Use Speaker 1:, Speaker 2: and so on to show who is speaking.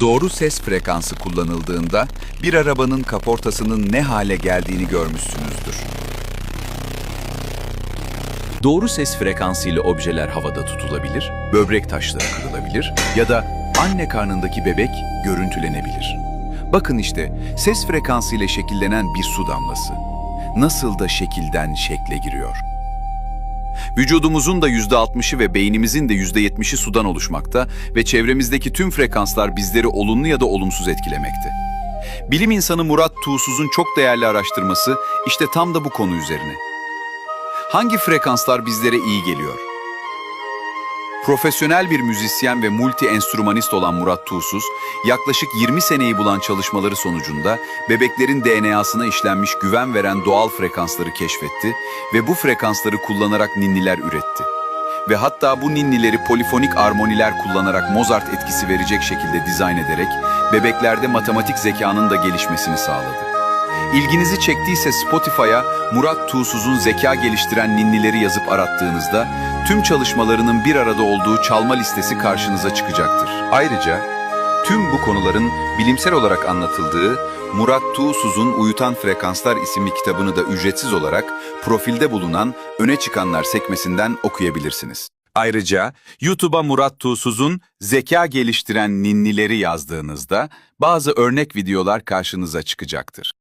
Speaker 1: Doğru ses frekansı kullanıldığında bir arabanın kaportasının ne hale geldiğini görmüşsünüzdür.
Speaker 2: Doğru ses frekansı ile objeler havada tutulabilir, böbrek taşları kırılabilir ya da anne karnındaki bebek görüntülenebilir.
Speaker 1: Bakın işte ses frekansı ile şekillenen bir su damlası. Nasıl da şekilden şekle giriyor. Vücudumuzun da %60'ı ve beynimizin de %70'i sudan oluşmakta ve çevremizdeki tüm frekanslar bizleri olumlu ya da olumsuz etkilemekte. Bilim insanı Murat Tuğsuz'un çok değerli araştırması işte tam da bu konu üzerine. Hangi frekanslar bizlere iyi geliyor? Profesyonel bir müzisyen ve multi-enstrümanist olan Murat Tuğsuz, yaklaşık 20 seneyi bulan çalışmaları sonucunda bebeklerin DNA'sına işlenmiş güven veren doğal frekansları keşfetti ve bu frekansları kullanarak ninniler üretti. Ve hatta bu ninnileri polifonik armoniler kullanarak Mozart etkisi verecek şekilde dizayn ederek bebeklerde matematik zekanın da gelişmesini sağladı. İlginizi çektiyse Spotify'a Murat Tuğsuz'un zeka geliştiren ninnileri yazıp arattığınızda tüm çalışmalarının bir arada olduğu çalma listesi karşınıza çıkacaktır. Ayrıca tüm bu konuların bilimsel olarak anlatıldığı Murat Tuğsuz'un Uyutan Frekanslar isimli kitabını da ücretsiz olarak profilde bulunan Öne Çıkanlar sekmesinden okuyabilirsiniz. Ayrıca YouTube'a Murat Tuğsuz'un zeka geliştiren ninnileri yazdığınızda bazı örnek videolar karşınıza çıkacaktır.